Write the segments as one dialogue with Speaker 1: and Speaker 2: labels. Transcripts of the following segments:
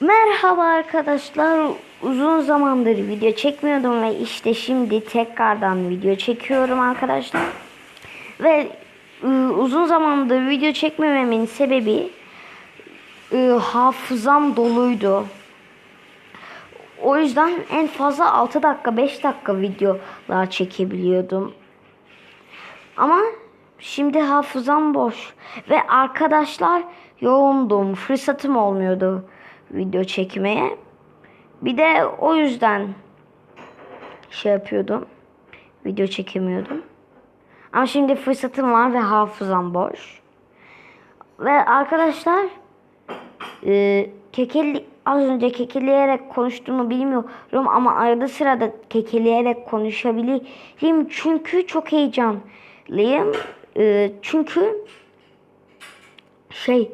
Speaker 1: Merhaba arkadaşlar. Uzun zamandır video çekmiyordum ve işte şimdi tekrardan video çekiyorum arkadaşlar. Ve ıı, uzun zamandır video çekmememin sebebi ıı, hafızam doluydu. O yüzden en fazla 6 dakika 5 dakika videolar çekebiliyordum. Ama şimdi hafızam boş ve arkadaşlar yoğundum. Fırsatım olmuyordu video çekmeye. Bir de o yüzden şey yapıyordum. Video çekemiyordum. Ama şimdi fırsatım var ve hafızam boş. Ve arkadaşlar e, kekeli az önce kekeleyerek konuştuğumu bilmiyorum ama arada sırada kekeleyerek konuşabilirim çünkü çok heyecanlıyım. E, çünkü şey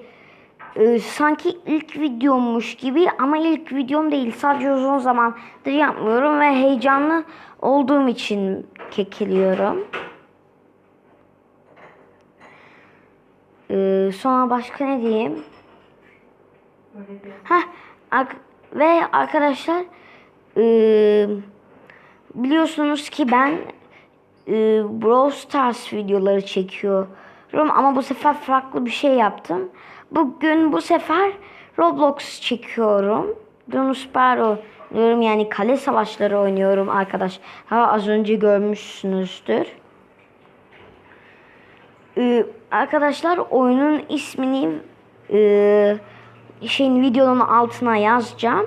Speaker 1: e, sanki ilk videommuş gibi ama ilk videom değil. Sadece uzun zamandır yapmıyorum ve heyecanlı olduğum için kekeliyorum. E, sonra başka ne diyeyim? Ha ve arkadaşlar e, biliyorsunuz ki ben e, Brawl Stars videoları çekiyorum ama bu sefer farklı bir şey yaptım. Bugün bu sefer Roblox çekiyorum. Dino Sparrow diyorum yani kale savaşları oynuyorum arkadaş. Ha az önce görmüşsünüzdür. Ee, arkadaşlar oyunun ismini e, şeyin videonun altına yazacağım.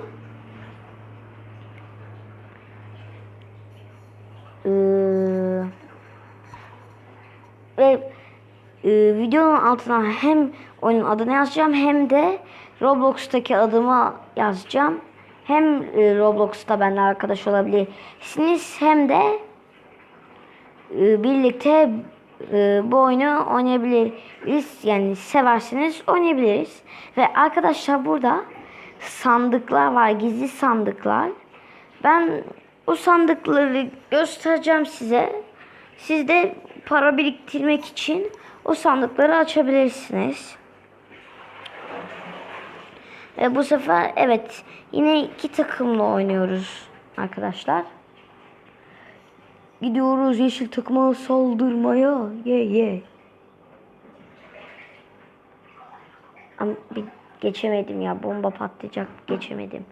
Speaker 1: Ee, ve e, videonun altına hem oyunun adını yazacağım hem de Roblox'taki adımı yazacağım. Hem e, Roblox'ta benimle arkadaş olabilirsiniz hem de e, birlikte e, bu oyunu oynayabiliriz. Yani severseniz oynayabiliriz. Ve arkadaşlar burada sandıklar var. Gizli sandıklar. Ben o sandıkları göstereceğim size. Siz de para biriktirmek için o sandıkları açabilirsiniz. Ve bu sefer evet yine iki takımla oynuyoruz arkadaşlar. Gidiyoruz yeşil takıma saldırmaya. Ye ye. Yeah. Ama bir geçemedim ya bomba patlayacak geçemedim.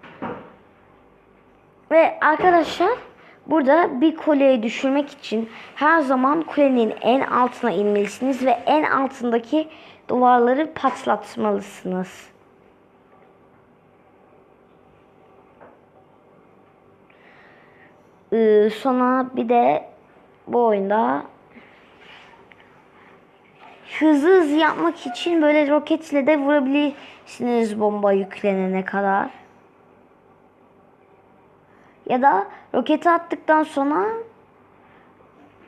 Speaker 1: Ve arkadaşlar burada bir kuleyi düşürmek için her zaman kulenin en altına inmelisiniz ve en altındaki duvarları patlatmalısınız. Ee, sonra bir de bu oyunda hızlı hızlı yapmak için böyle roketle de vurabilirsiniz bomba yüklenene kadar. Ya da roketi attıktan sonra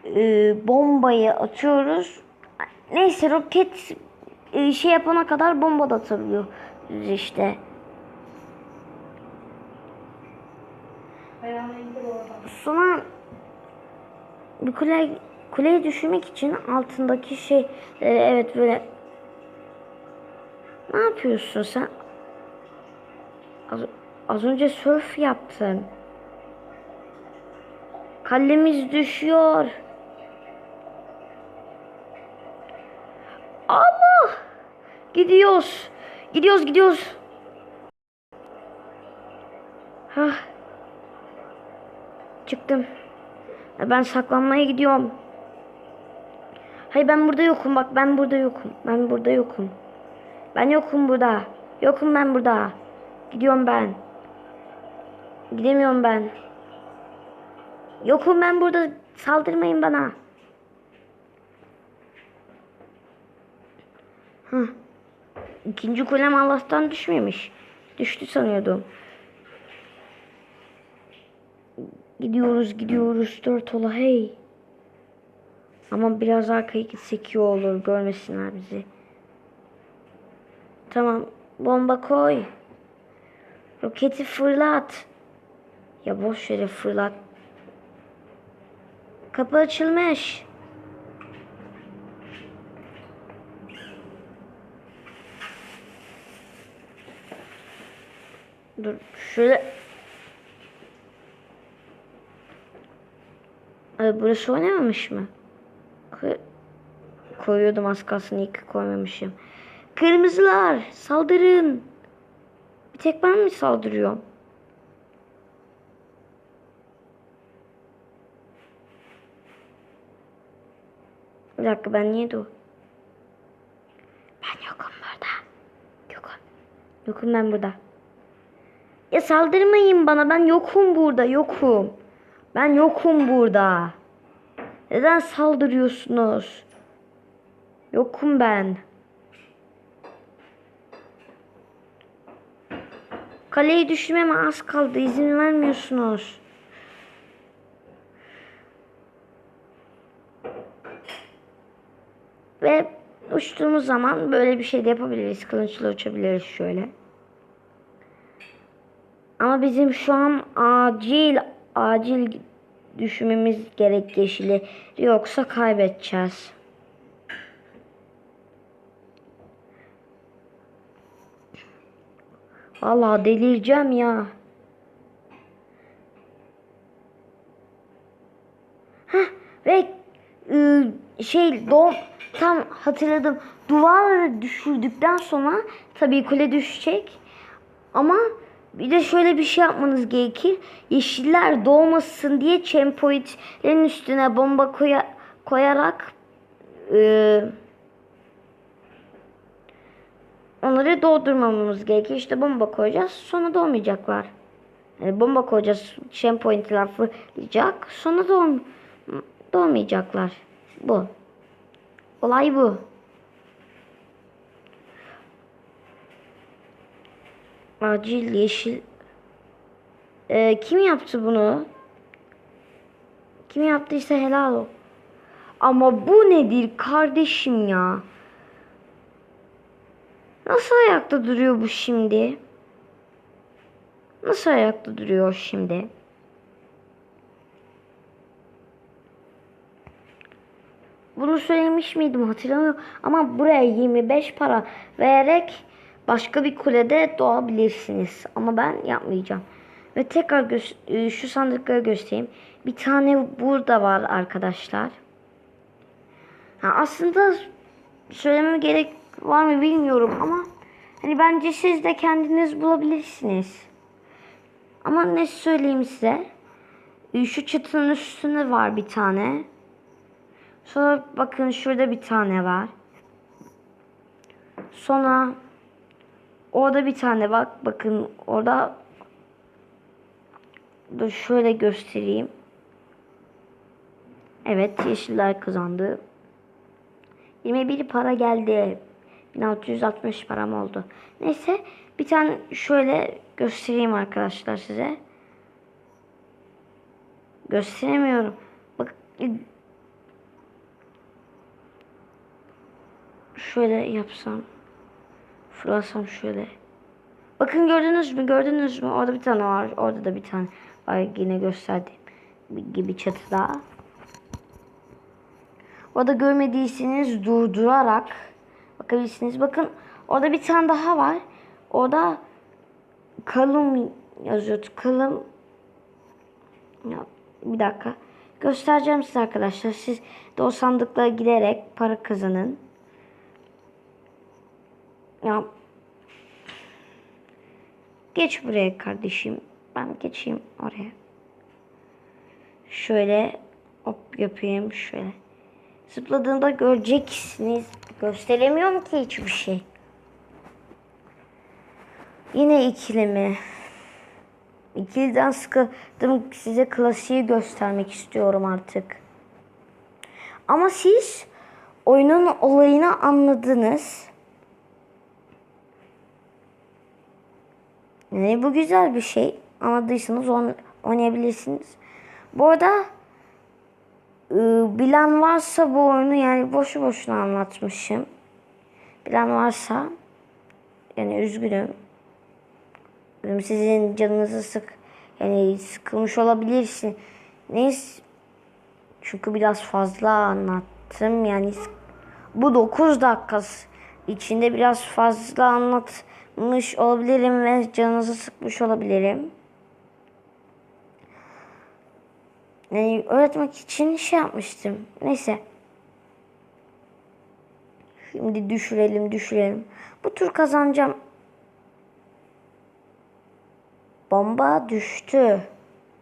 Speaker 1: e, bombayı atıyoruz. Neyse roket e, şey yapana kadar bomba da atabiliyoruz işte. Sonra bir kule kuleyi düşürmek için altındaki şey e, evet böyle ne yapıyorsun sen? Az, az önce surf yaptın. Kalemiz düşüyor. Allah! Gidiyoruz. Gidiyoruz, gidiyoruz. Hah. Çıktım. Ben saklanmaya gidiyorum. Hayır ben burada yokum bak ben burada yokum. Ben burada yokum. Ben yokum burada. Yokum ben burada. Gidiyorum ben. Gidemiyorum ben. Yokum ben burada. Saldırmayın bana. Hı. İkinci kulem Allah'tan düşmemiş. Düştü sanıyordum. Gidiyoruz gidiyoruz dört ola hey. Ama biraz arkaya gitsek iyi olur. Görmesinler bizi. Tamam. Bomba koy. Roketi fırlat. Ya boş yere fırlat. Kapı açılmış. Dur şöyle. Ay, burası oynamamış mı? Koy- koyuyordum az kalsın iyi koymamışım. Kırmızılar saldırın. Bir tek ben mi saldırıyorum? Bir dakika ben niye dur? Ben yokum burada. Yokum. Yokum ben burada. Ya saldırmayın bana. Ben yokum burada. Yokum. Ben yokum burada. Neden saldırıyorsunuz? Yokum ben. Kaleyi düşürmeme az kaldı. İzin vermiyorsunuz. Ve uçtuğumuz zaman böyle bir şey de yapabiliriz. Kılıçla uçabiliriz şöyle. Ama bizim şu an acil acil düşmemiz gerek yeşili. Yoksa kaybedeceğiz. Vallahi delireceğim ya. Heh, ve şey doğum tam hatırladım. Duvarları düşürdükten sonra tabii kule düşecek. Ama bir de şöyle bir şey yapmanız gerekir. Yeşiller doğmasın diye champoidlerin üstüne bomba koya, koyarak ıı, onları doğdurmamamız gerekir. İşte bomba koyacağız. Sonra doğmayacaklar. Yani bomba koyacağız. Champointler fırlayacak. Sonra doğm doğmayacaklar. Bu. Olay bu. Acil yeşil. Ee, kim yaptı bunu? Kim yaptıysa helal o. Ama bu nedir kardeşim ya? Nasıl ayakta duruyor bu şimdi? Nasıl ayakta duruyor şimdi? Bunu söylemiş miydim hatırlamıyorum. Ama buraya 25 para vererek başka bir kulede doğabilirsiniz. Ama ben yapmayacağım. Ve tekrar e, şu sandıkları göstereyim. Bir tane burada var arkadaşlar. Ha, aslında söylememe gerek var mı bilmiyorum ama hani bence siz de kendiniz bulabilirsiniz. Ama ne söyleyeyim size? E, Şu çatının üstünde var bir tane. Sonra bakın şurada bir tane var. Sonra orada bir tane bak. Bakın orada Dur şöyle göstereyim. Evet yeşiller kazandı. 21 para geldi. 1660 param oldu. Neyse bir tane şöyle göstereyim arkadaşlar size. Gösteremiyorum. Bak şöyle yapsam. Fırlasam şöyle. Bakın gördünüz mü? Gördünüz mü? Orada bir tane var. Orada da bir tane var. Yine gösterdiğim gibi çatıda. Orada görmediyseniz durdurarak bakabilirsiniz. Bakın orada bir tane daha var. Orada kalım yazıyor. Kalım ya, bir dakika. Göstereceğim size arkadaşlar. Siz de o sandıklara giderek para kazanın. Ya Geç buraya kardeşim. Ben geçeyim oraya. Şöyle hop yapayım şöyle. Zıpladığında göreceksiniz. Gösteremiyorum ki hiçbir şey. Yine ikili mi? İkiliden sıkıldım. Size klasiği göstermek istiyorum artık. Ama siz oyunun olayını anladınız. Yani bu güzel bir şey. Anladıysanız on, oynayabilirsiniz. Bu arada ıı, bilen varsa bu oyunu yani boşu boşuna anlatmışım. Bilen varsa yani üzgünüm. Üzgünüm, Sizin canınızı sık yani sıkılmış olabilirsin. Neyse çünkü biraz fazla anlattım yani bu 9 dakika içinde biraz fazla anlat anlatmış olabilirim ve canınızı sıkmış olabilirim. Yani öğretmek için şey yapmıştım. Neyse. Şimdi düşürelim düşürelim. Bu tur kazanacağım. Bomba düştü.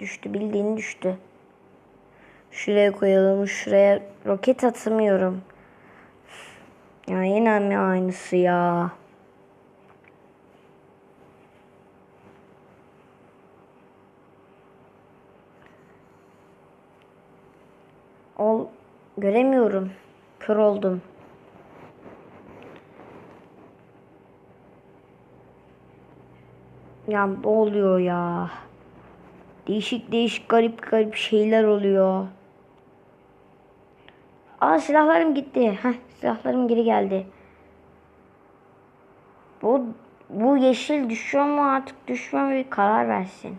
Speaker 1: Düştü bildiğin düştü. Şuraya koyalım. Şuraya roket atamıyorum. Ya yine mi aynısı ya? Ol göremiyorum. Kör oldum. Ya ne oluyor ya? Değişik değişik garip garip şeyler oluyor. Aa silahlarım gitti. Heh, silahlarım geri geldi. Bu bu yeşil düşüyor mu artık düşmüyor mu karar versin.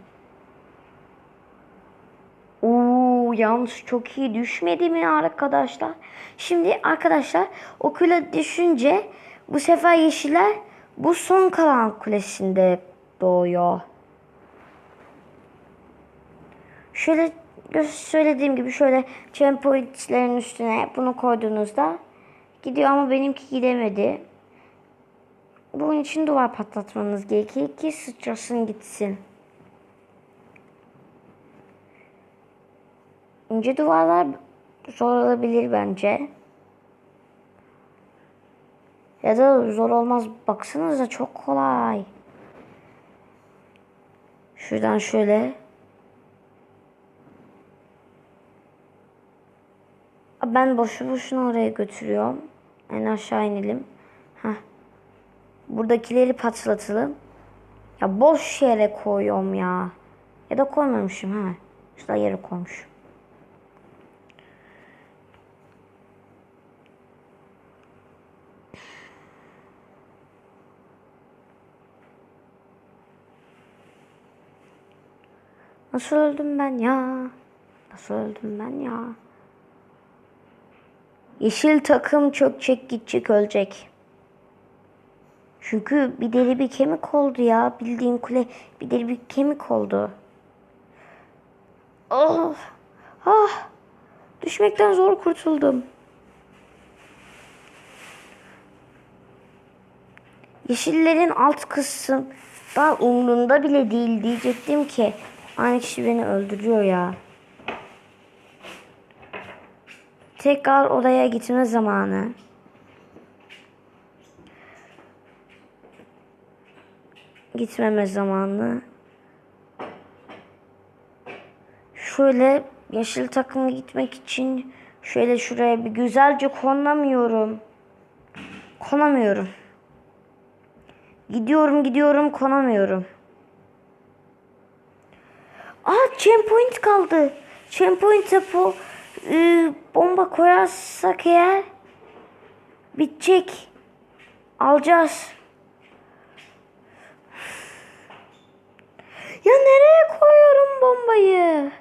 Speaker 1: Yalnız çok iyi düşmedi mi arkadaşlar? Şimdi arkadaşlar o kule düşünce bu sefer yeşiller bu son kalan kulesinde doğuyor. Şöyle söylediğim gibi şöyle checkpointlerin üstüne bunu koyduğunuzda gidiyor ama benimki gidemedi. Bunun için duvar patlatmanız gerekiyor ki sıçrasın gitsin. İnce duvarlar zor olabilir bence. Ya da zor olmaz. Baksanıza çok kolay. Şuradan şöyle. Ben boşu boşuna oraya götürüyorum. En aşağı inelim. Heh. Buradakileri patlatalım. Ya boş yere koyuyorum ya. Ya da koymamışım ha. Şurada yere koymuşum. Nasıl öldüm ben ya? Nasıl öldüm ben ya? Yeşil takım çökecek gidecek ölecek. Çünkü bir deri bir kemik oldu ya. Bildiğin kule bir deri bir kemik oldu. Oh! Ah! Düşmekten zor kurtuldum. Yeşillerin alt kısım daha umrunda bile değil diyecektim ki aynı kişi beni öldürüyor ya. Tekrar odaya gitme zamanı. Gitmeme zamanı. Şöyle yeşil takıma gitmek için şöyle şuraya bir güzelce konamıyorum. Konamıyorum. Gidiyorum gidiyorum konamıyorum. Aa chain point kaldı. Chain point'e bu e, bomba koyarsak eğer bitecek. Alacağız. Ya nereye koyuyorum bombayı?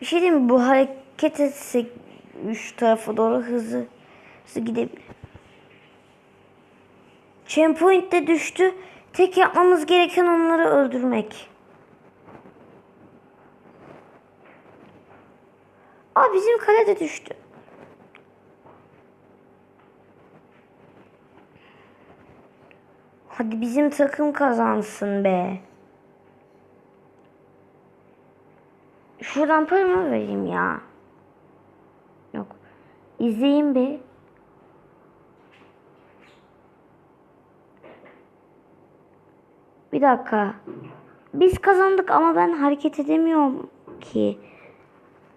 Speaker 1: Bir şey diyeyim mi? Bu hareket etsek şu tarafa doğru hızlı hızlı gidebilir. Chain de düştü. Tek yapmamız gereken onları öldürmek. Aa bizim kale de düştü. Hadi bizim takım kazansın be. Şuradan paramı vereyim ya. Yok. İzleyin bir. Bir dakika. Biz kazandık ama ben hareket edemiyorum ki.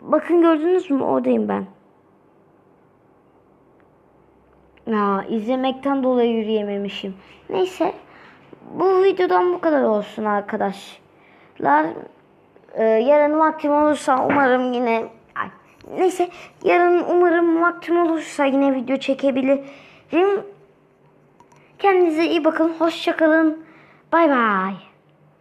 Speaker 1: Bakın gördünüz mü? Oradayım ben. Ya izlemekten dolayı yürüyememişim. Neyse. Bu videodan bu kadar olsun arkadaşlar. Ee, yarın vaktim olursa umarım yine Ay, neyse yarın umarım vaktim olursa yine video çekebilirim. Kendinize iyi bakın. Hoşça kalın. Bay bay.